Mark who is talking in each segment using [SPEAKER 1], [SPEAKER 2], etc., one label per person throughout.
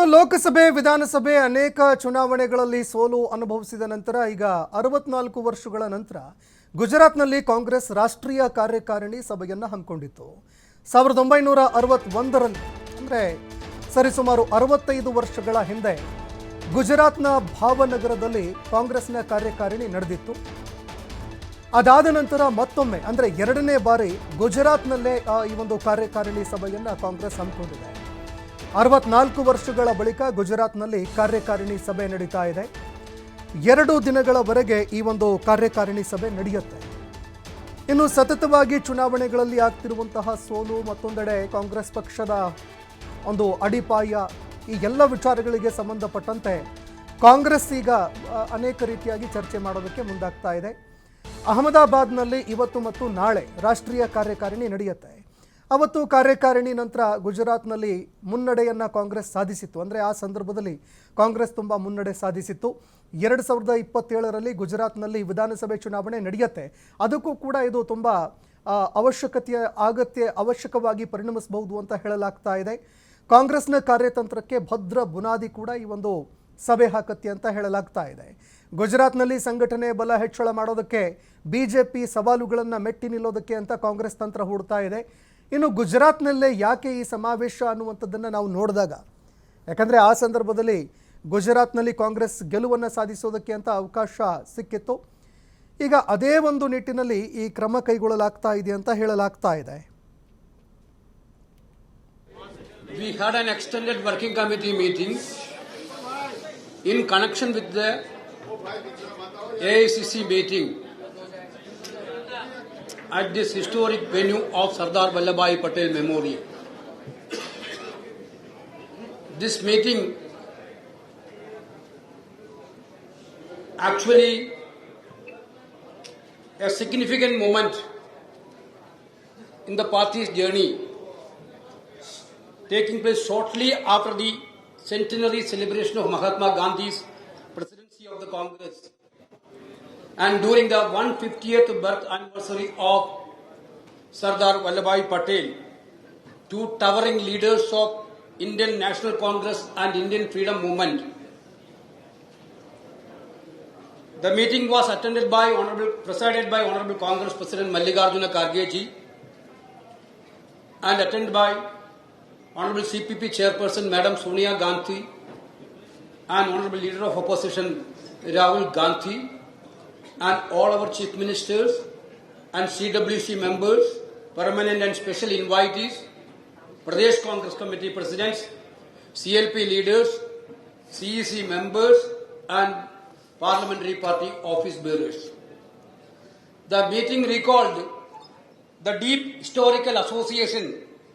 [SPEAKER 1] ಇನ್ನು ಲೋಕಸಭೆ, ವಿಧಾನಸಭೆ ಅನೇಕ ಚುನಾವಣೆಗಳಲ್ಲಿ ಸೋಲು ಅನುಭವಿಸಿದ ನಂತರ ಈಗ ಅರವತ್ನಾಲ್ಕು ವರ್ಷಗಳ ನಂತರ ಗುಜರಾತ್ನಲ್ಲಿ ಕಾಂಗ್ರೆಸ್ ರಾಷ್ಟ್ರೀಯ ಕಾರ್ಯಕಾರಿಣಿ ಸಭೆಯನ್ನು ಹಮ್ಮಿಕೊಂಡಿತ್ತು. ಸಾವಿರದ ಒಂಬೈನೂರ ಅರವತ್ತೊಂದರಲ್ಲಿ, ಅಂದರೆ ಸರಿಸುಮಾರು ಅರವತ್ತೈದು ವರ್ಷಗಳ ಹಿಂದೆ ಗುಜರಾತ್ನ ಭಾವನಗರದಲ್ಲಿ ಕಾಂಗ್ರೆಸ್ನ ಕಾರ್ಯಕಾರಿಣಿ ನಡೆದಿತ್ತು. ಅದಾದ ನಂತರ ಮತ್ತೊಮ್ಮೆ, ಅಂದರೆ ಎರಡನೇ ಬಾರಿ ಗುಜರಾತ್ನಲ್ಲೇ ಈ ಒಂದು ಕಾರ್ಯಕಾರಿಣಿ ಸಭೆಯನ್ನು ಕಾಂಗ್ರೆಸ್ ಹಮ್ಮಿಕೊಂಡಿದೆ. ಅರವತ್ನಾಲ್ಕು ವರ್ಷಗಳ ಬಳಿಕ ಗುಜರಾತ್ನಲ್ಲಿ ಕಾರ್ಯಕಾರಿಣಿ ಸಭೆ ನಡೀತಾ ಇದೆ. ಎರಡು ದಿನಗಳವರೆಗೆ ಈ ಒಂದು ಕಾರ್ಯಕಾರಿಣಿ ಸಭೆ ನಡೆಯುತ್ತೆ. ಇನ್ನು ಸತತವಾಗಿ ಚುನಾವಣೆಗಳಲ್ಲಿ ಆಗ್ತಿರುವಂತಹ ಸೋಲು ಮತ್ತೊಂದೆಡೆ ಕಾಂಗ್ರೆಸ್ ಪಕ್ಷದ ಒಂದು ಅಡಿಪಾಯ ಈ ಎಲ್ಲ ವಿಚಾರಗಳಿಗೆ ಸಂಬಂಧಪಟ್ಟಂತೆ ಕಾಂಗ್ರೆಸ್ ಈಗ ಅನೇಕ ರೀತಿಯಾಗಿ ಚರ್ಚೆ ಮಾಡೋದಕ್ಕೆ ಮುಂದಾಗ್ತಾ ಇದೆ. ಅಹಮದಾಬಾದ್ನಲ್ಲಿ ಇವತ್ತು ಮತ್ತು ನಾಳೆ ರಾಷ್ಟ್ರೀಯ ಕಾರ್ಯಕಾರಿಣಿ ನಡೆಯುತ್ತೆ. ಅವತ್ತು ಕಾರ್ಯಕಾರಿಣಿ ನಂತರ ಗುಜರಾತ್ನಲ್ಲಿ ಮುನ್ನಡೆಯನ್ನು ಕಾಂಗ್ರೆಸ್ ಸಾಧಿಸಿತ್ತು. ಅಂದರೆ ಆ ಸಂದರ್ಭದಲ್ಲಿ ಕಾಂಗ್ರೆಸ್ ತುಂಬ ಮುನ್ನಡೆ ಸಾಧಿಸಿತ್ತು. ಎರಡು ಸಾವಿರದ ಇಪ್ಪತ್ತೇಳರಲ್ಲಿ ಗುಜರಾತ್ನಲ್ಲಿ ವಿಧಾನಸಭೆ ಚುನಾವಣೆ ನಡೆಯುತ್ತೆ. ಅದಕ್ಕೂ ಕೂಡ ಇದು ತುಂಬ ಅವಶ್ಯಕತೆಯ ಅಗತ್ಯ ಅವಶ್ಯಕವಾಗಿ ಪರಿಣಮಿಸಬಹುದು ಅಂತ ಹೇಳಲಾಗ್ತಾ ಇದೆ. ಕಾಂಗ್ರೆಸ್ನ ಕಾರ್ಯತಂತ್ರಕ್ಕೆ ಭದ್ರ ಬುನಾದಿ ಕೂಡ ಈ ಒಂದು ಸಭೆ ಹಾಕತ್ತೆ ಅಂತ ಹೇಳಲಾಗ್ತಾ ಇದೆ. ಗುಜರಾತ್ನಲ್ಲಿ ಸಂಘಟನೆ ಬಲ ಹೆಚ್ಚಳ ಮಾಡೋದಕ್ಕೆ ಬಿ ಜೆ ಪಿ ಸವಾಲುಗಳನ್ನು ಮೆಟ್ಟಿ ನಿಲ್ಲೋದಕ್ಕೆ ಅಂತ ಕಾಂಗ್ರೆಸ್ ತಂತ್ರ ಹೂಡ್ತಾ ಇದೆ. ಇನ್ನು ಗುಜರಾತ್ನಲ್ಲೇ ಯಾಕೆ ಈ ಸಮಾವೇಶ ಅನ್ನುವಂಥದ್ದನ್ನು ನಾವು ನೋಡಿದಾಗ, ಯಾಕಂದರೆ ಆ ಸಂದರ್ಭದಲ್ಲಿ ಗುಜರಾತ್ನಲ್ಲಿ ಕಾಂಗ್ರೆಸ್ ಗೆಲುವನ್ನು ಸಾಧಿಸೋದಕ್ಕೆ ಅಂತ ಅವಕಾಶ ಸಿಕ್ಕಿತ್ತು. ಈಗ ಅದೇ ಒಂದು ನಿಟ್ಟಿನಲ್ಲಿ ಈ ಕ್ರಮ ಕೈಗೊಳ್ಳಲಾಗ್ತಾ ಇದೆ ಅಂತ ಹೇಳಲಾಗ್ತಾ ಇದೆ.
[SPEAKER 2] We had an extended working committee meeting. In connection with the AICC meeting at this historic venue of Sardar Vallabhai Patel Memorial. This meeting actually a significant moment in the party's journey taking place shortly after the centenary celebration of Mahatma Gandhi's presidency of the Congress and during the 150th birth anniversary of Sardar Vallabhai Patel, two towering leaders of Indian National Congress and Indian Freedom Movement. The meeting was attended by Honorable, presided by Honorable Congress President Mallikarjuna Kharge ji and attended by Honorable CPP Chairperson Madam Sonia Gandhi and Honorable Leader of Opposition Rahul Gandhi and all our Chief Ministers and CWC members, permanent and special invitees, Pradesh Congress Committee Presidents, CLP leaders, CEC members and Parliamentary Party office bearers. The meeting recalled the deep historical association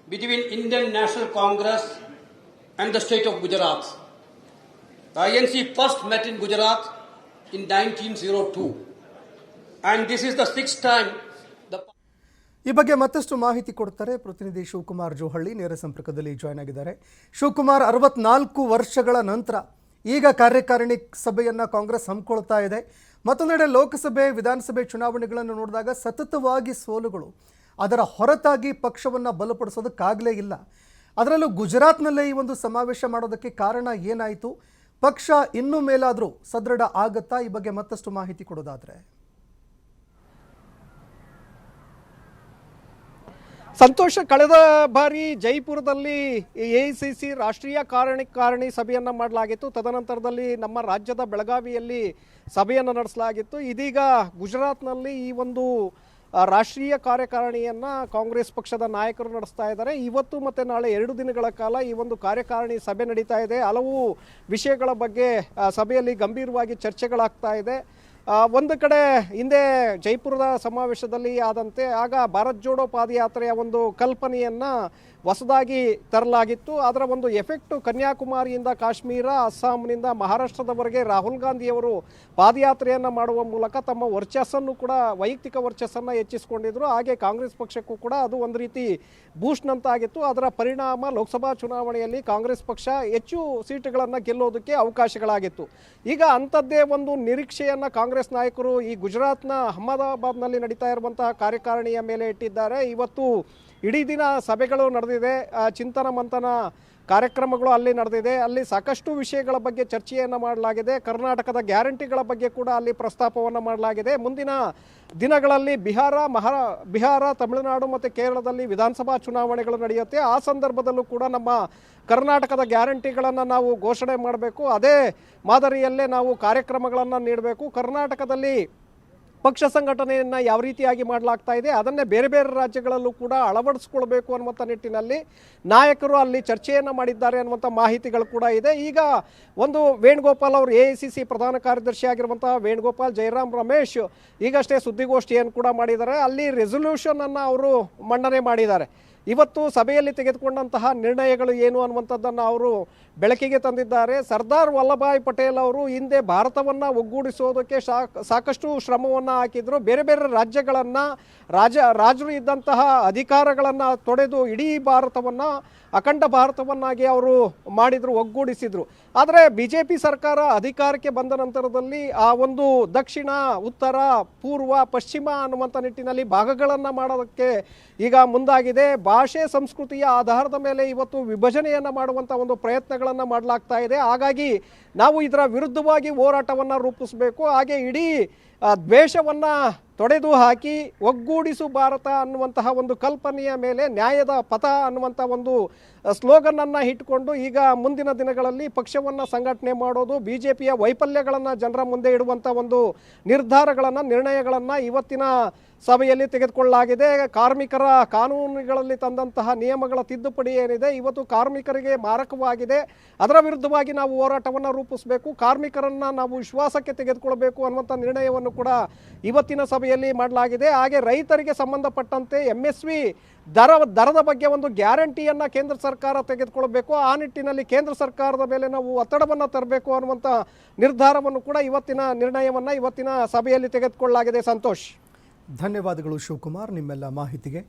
[SPEAKER 2] between Indian National Congress and the state of Gujarat. The INC first met in Gujarat in 1902,
[SPEAKER 1] ಈ ಬಗ್ಗೆ ಮತ್ತಷ್ಟು ಮಾಹಿತಿ ಕೊಡ್ತಾರೆ ಪ್ರತಿನಿಧಿ ಶಿವಕುಮಾರ್ ಜೋಹಳ್ಳಿ, ನೇರ ಸಂಪರ್ಕದಲ್ಲಿ join ಆಗಿದ್ದಾರೆ. ಶಿವಕುಮಾರ್, ಅರವತ್ನಾಲ್ಕು ವರ್ಷಗಳ ನಂತರ ಈಗ ಕಾರ್ಯಕಾರಿಣಿ ಸಭೆಯನ್ನ ಕಾಂಗ್ರೆಸ್ ಹಮ್ಮಿಕೊಳ್ತಾ ಇದೆ. ಮತ್ತೊಂದೆಡೆ ಲೋಕಸಭೆ, ವಿಧಾನಸಭೆ ಚುನಾವಣೆಗಳನ್ನು ನೋಡಿದಾಗ ಸತತವಾಗಿ ಸೋಲುಗಳು. ಅದರ ಹೊರತಾಗಿ ಪಕ್ಷವನ್ನು ಬಲಪಡಿಸೋದಕ್ಕಾಗಲೇ ಇಲ್ಲ. ಅದರಲ್ಲೂ ಗುಜರಾತ್ನಲ್ಲೇ ಈ ಒಂದು ಸಮಾವೇಶ ಮಾಡೋದಕ್ಕೆ ಕಾರಣ ಏನಾಯಿತು? ಪಕ್ಷ ಇನ್ನೂ ಮೇಲಾದರೂ ಸದೃಢ ಆಗತ್ತಾ? ಈ ಬಗ್ಗೆ ಮತ್ತಷ್ಟು ಮಾಹಿತಿ ಕೊಡೋದಾದರೆ.
[SPEAKER 3] ಸಂತೋಷ ಕಳೆದ ಬಾರಿ ಜೈಪುರದಲ್ಲಿ ಎ ಸಿ ಸಿ ರಾಷ್ಟ್ರೀಯ ಕಾರಣಿಕಾರಣಿ ಸಭೆಯನ್ನು ಮಾಡಲಾಗಿತ್ತು. ತದನಂತರದಲ್ಲಿ ನಮ್ಮ ರಾಜ್ಯದ ಬೆಳಗಾವಿಯಲ್ಲಿ ಸಭೆಯನ್ನು ನಡೆಸಲಾಗಿತ್ತು. ಇದೀಗ ಗುಜರಾತ್ನಲ್ಲಿ ಈ ಒಂದು ರಾಷ್ಟ್ರೀಯ ಕಾರ್ಯಕಾರಿಣಿಯನ್ನು ಕಾಂಗ್ರೆಸ್ ಪಕ್ಷದ ನಾಯಕರು ನಡೆಸ್ತಾ ಇದ್ದಾರೆ. ಇವತ್ತು ಮತ್ತು ನಾಳೆ ಎರಡು ದಿನಗಳ ಕಾಲ ಈ ಒಂದು ಕಾರ್ಯಕಾರಿಣಿ ಸಭೆ ನಡೀತಾ ಇದೆ. ಹಲವು ವಿಷಯಗಳ ಬಗ್ಗೆ ಸಭೆಯಲ್ಲಿ ಗಂಭೀರವಾಗಿ ಚರ್ಚೆಗಳಾಗ್ತಾ ಇದೆ. ಒಂದು ಕಡೆ ಹಿಂದೆ ಜೈಪುರದ ಸಮಾವೇಶದಲ್ಲಿ ಆದಂತೆ ಆಗ ಭಾರತ್ ಜೋಡೋ ಪಾದಯಾತ್ರೆಯ ಒಂದು ಕಲ್ಪನೆಯನ್ನು ಹೊಸದಾಗಿ ತರಲಾಗಿತ್ತು. ಅದರ ಒಂದು ಎಫೆಕ್ಟು ಕನ್ಯಾಕುಮಾರಿಯಿಂದ ಕಾಶ್ಮೀರ, ಅಸ್ಸಾಂನಿಂದ ಮಹಾರಾಷ್ಟ್ರದವರೆಗೆ ರಾಹುಲ್ ಗಾಂಧಿಯವರು ಪಾದಯಾತ್ರೆಯನ್ನು ಮಾಡುವ ಮೂಲಕ ತಮ್ಮ ವರ್ಚಸ್ಸನ್ನು ಕೂಡ, ವೈಯಕ್ತಿಕ ವರ್ಚಸ್ಸನ್ನು ಹೆಚ್ಚಿಸಿಕೊಂಡಿದ್ರು. ಹಾಗೆ ಕಾಂಗ್ರೆಸ್ ಪಕ್ಷಕ್ಕೂ ಕೂಡ ಅದು ಒಂದು ರೀತಿ ಬೂಸ್ಟ್ನಂತಾಗಿತ್ತು ಅದರ ಪರಿಣಾಮ ಲೋಕಸಭಾ ಚುನಾವಣೆಯಲ್ಲಿ ಕಾಂಗ್ರೆಸ್ ಪಕ್ಷ ಹೆಚ್ಚು ಸೀಟುಗಳನ್ನು ಗೆಲ್ಲೋದಕ್ಕೆ ಅವಕಾಶಗಳಾಗಿತ್ತು. ಈಗ ಅಂಥದ್ದೇ ಒಂದು ನಿರೀಕ್ಷೆಯನ್ನು ಕಾಂಗ್ರೆಸ್ ನಾಯಕರು ಈ ಗುಜರಾತ್ನ ಅಹಮದಾಬಾದ್ನಲ್ಲಿ ನಡೀತಾ ಇರುವಂತಹ ಕಾರ್ಯಕಾರಿಣಿಯ ಮೇಲೆ ಇಟ್ಟಿದ್ದಾರೆ. ಇವತ್ತು ಇಡೀ ದಿನ ಸಭೆಗಳು ನಡೆದಿದೆ ಚಿಂತನ ಮಂಥನ ಕಾರ್ಯಕ್ರಮಗಳು ಅಲ್ಲಿ ನಡೆದಿದೆ. ಅಲ್ಲಿ ಸಾಕಷ್ಟು ವಿಷಯಗಳ ಬಗ್ಗೆ ಚರ್ಚೆಯನ್ನು ಮಾಡಲಾಗಿದೆ. ಕರ್ನಾಟಕದ ಗ್ಯಾರಂಟಿಗಳ ಬಗ್ಗೆ ಕೂಡ ಅಲ್ಲಿ ಪ್ರಸ್ತಾಪವನ್ನು ಮಾಡಲಾಗಿದೆ. ಮುಂದಿನ ದಿನಗಳಲ್ಲಿ ಬಿಹಾರ, ಮಹಾ, ಬಿಹಾರ, ತಮಿಳುನಾಡು ಮತ್ತು ಕೇರಳದಲ್ಲಿ ವಿಧಾನಸಭಾ ಚುನಾವಣೆಗಳು ನಡೆಯುತ್ತೆ. ಆ ಸಂದರ್ಭದಲ್ಲೂ ಕೂಡ ನಮ್ಮ ಕರ್ನಾಟಕದ ಗ್ಯಾರಂಟಿಗಳನ್ನು ನಾವು ಘೋಷಣೆ ಮಾಡಬೇಕು. ಅದೇ ಮಾದರಿಯಲ್ಲೇ ನಾವು ಕಾರ್ಯಕ್ರಮಗಳನ್ನು ನೀಡಬೇಕು. ಕರ್ನಾಟಕದಲ್ಲಿ ಪಕ್ಷ ಸಂಘಟನೆಯನ್ನು ಯಾವ ರೀತಿಯಾಗಿ ಮಾಡಲಾಗ್ತಾ ಇದೆ, ಅದನ್ನೇ ಬೇರೆ ಬೇರೆ ರಾಜ್ಯಗಳಲ್ಲೂ ಕೂಡ ಅಳವಡಿಸ್ಕೊಳ್ಬೇಕು ಅನ್ನುವಂಥ ನಿಟ್ಟಿನಲ್ಲಿ ನಾಯಕರು ಅಲ್ಲಿ ಚರ್ಚೆಯನ್ನು ಮಾಡಿದ್ದಾರೆ ಅನ್ನುವಂಥ ಮಾಹಿತಿಗಳು ಕೂಡ ಇದೆ. ಈಗ ಒಂದು ವೇಣುಗೋಪಾಲ್ ಅವರು ಎ ಸಿ ಪ್ರಧಾನ ಕಾರ್ಯದರ್ಶಿ ಆಗಿರುವಂತಹ ವೇಣುಗೋಪಾಲ್ ಜಯರಾಮ್ ರಮೇಶ್ ಈಗಷ್ಟೇ ಸುದ್ದಿಗೋಷ್ಠಿಯನ್ನು ಕೂಡ ಮಾಡಿದ್ದಾರೆ. ಅಲ್ಲಿ ರೆಸೊಲ್ಯೂಷನ್ ಅನ್ನು ಅವರು ಮಂಡನೆ ಮಾಡಿದ್ದಾರೆ. ಇವತ್ತು ಸಭೆಯಲ್ಲಿ ತೆಗೆದುಕೊಂಡಂತಹ ನಿರ್ಣಯಗಳು ಏನು ಅನ್ನುವಂಥದ್ದನ್ನು ಅವರು ಬೆಳಕಿಗೆ ತಂದಿದ್ದಾರೆ. ಸರ್ದಾರ್ ವಲ್ಲಭಾಯ್ ಪಟೇಲ್ ಅವರು ಹಿಂದೆ ಭಾರತವನ್ನು ಒಗ್ಗೂಡಿಸೋದಕ್ಕೆ ಸಾಕಷ್ಟು ಶ್ರಮವನ್ನು ಹಾಕಿದ್ರು. ಬೇರೆ ಬೇರೆ ರಾಜ್ಯಗಳನ್ನು, ರಾಜ, ರಾಜರು ಇದ್ದಂತಹ ಅಧಿಕಾರಗಳನ್ನು ತೊಡೆದು ಇಡೀ ಭಾರತವನ್ನು, ಅಖಂಡ ಭಾರತವನ್ನಾಗಿ ಅವರು ಮಾಡಿದರು, ಒಗ್ಗೂಡಿಸಿದರು. ಆದರೆ ಬಿ ಜೆ ಪಿ ಸರ್ಕಾರ ಅಧಿಕಾರಕ್ಕೆ ಬಂದ ನಂತರದಲ್ಲಿ ಆ ಒಂದು ದಕ್ಷಿಣ, ಉತ್ತರ, ಪೂರ್ವ, ಪಶ್ಚಿಮ ಅನ್ನುವಂಥ ನಿಟ್ಟಿನಲ್ಲಿ ಭಾಗಗಳನ್ನು ಮಾಡೋದಕ್ಕೆ ಈಗ ಮುಂದಾಗಿದೆ. ಭಾಷೆ ಸಂಸ್ಕೃತಿಯ ಆಧಾರದ ಮೇಲೆ ಇವತ್ತು ವಿಭಜನೆಯನ್ನು ಮಾಡುವಂಥ ಒಂದು ಪ್ರಯತ್ನಗಳನ್ನು ಮಾಡಲಾಗ್ತಾ ಇದೆ. ಹಾಗಾಗಿ ನಾವು ಇದರ ವಿರುದ್ಧವಾಗಿ ಹೋರಾಟವನ್ನು ರೂಪಿಸಬೇಕು. ಹಾಗೆ ಇಡೀ ದ್ವೇಷವನ್ನ ತೊಡೆದು ಹಾಕಿ ಒಗ್ಗೂಡಿಸು ಭಾರತ ಅನ್ನುವಂತಹ ಒಂದು ಕಲ್ಪನೆಯ ಮೇಲೆ ನ್ಯಾಯದ ಪಥ ಅನ್ನುವಂಥ ಒಂದು ಸ್ಲೋಗನನ್ನು ಇಟ್ಟುಕೊಂಡು ಈಗ ಮುಂದಿನ ದಿನಗಳಲ್ಲಿ ಪಕ್ಷವನ್ನು ಸಂಘಟನೆ ಮಾಡೋದು ಬಿ ಜೆ ಪಿಯ ವೈಫಲ್ಯಗಳನ್ನು ಜನರ ಮುಂದೆ ಇಡುವಂಥ ಒಂದು ನಿರ್ಧಾರಗಳನ್ನು, ನಿರ್ಣಯಗಳನ್ನು ಇವತ್ತಿನ ಸಭೆಯಲ್ಲಿ ತೆಗೆದುಕೊಳ್ಳಲಾಗಿದೆ. ಕಾರ್ಮಿಕರ ಕಾನೂನುಗಳಲ್ಲಿ ತಂದಂತಹ ನಿಯಮಗಳ ತಿದ್ದುಪಡಿ ಏನಿದೆ, ಇವತ್ತು ಕಾರ್ಮಿಕರಿಗೆ ಮಾರಕವಾಗಿದೆ. ಅದರ ವಿರುದ್ಧವಾಗಿ ನಾವು ಹೋರಾಟವನ್ನು ರೂಪಿಸಬೇಕು, ಕಾರ್ಮಿಕರನ್ನು ನಾವು ವಿಶ್ವಾಸಕ್ಕೆ ತೆಗೆದುಕೊಳ್ಬೇಕು ಅನ್ನುವಂಥ ನಿರ್ಣಯವನ್ನು ಕೂಡ ಇವತ್ತಿನ ಸಭೆಯಲ್ಲಿ ಮಾಡಲಾಗಿದೆ. ಹಾಗೆ ರೈತರಿಗೆ ಸಂಬಂಧಪಟ್ಟಂತೆ ಎಂ ಎಸ್ ವಿ ದರ, ದರದ ಬಗ್ಗೆ ಒಂದು ಗ್ಯಾರಂಟಿಯನ್ನು ಕೇಂದ್ರ ಸರ್ಕಾರ ತೆಗೆದುಕೊಳ್ಬೇಕು ಆ ನಿಟ್ಟಿನಲ್ಲಿ ಕೇಂದ್ರ ಸರ್ಕಾರದ ಮೇಲೆ ನಾವು ಒತ್ತಡವನ್ನು ತರಬೇಕು ಅನ್ನುವಂಥ ನಿರ್ಧಾರವನ್ನು ಕೂಡ ಇವತ್ತಿನ ನಿರ್ಣಯವನ್ನು ಇವತ್ತಿನ ಸಭೆಯಲ್ಲಿ ತೆಗೆದುಕೊಳ್ಳಲಾಗಿದೆ. ಸಂತೋಷ್.
[SPEAKER 1] ಧನ್ಯವಾದಗಳು ಶಿವಕುಮಾರ್, ನಿಮ್ಮೆಲ್ಲ ಮಾಹಿತಿಗೆ.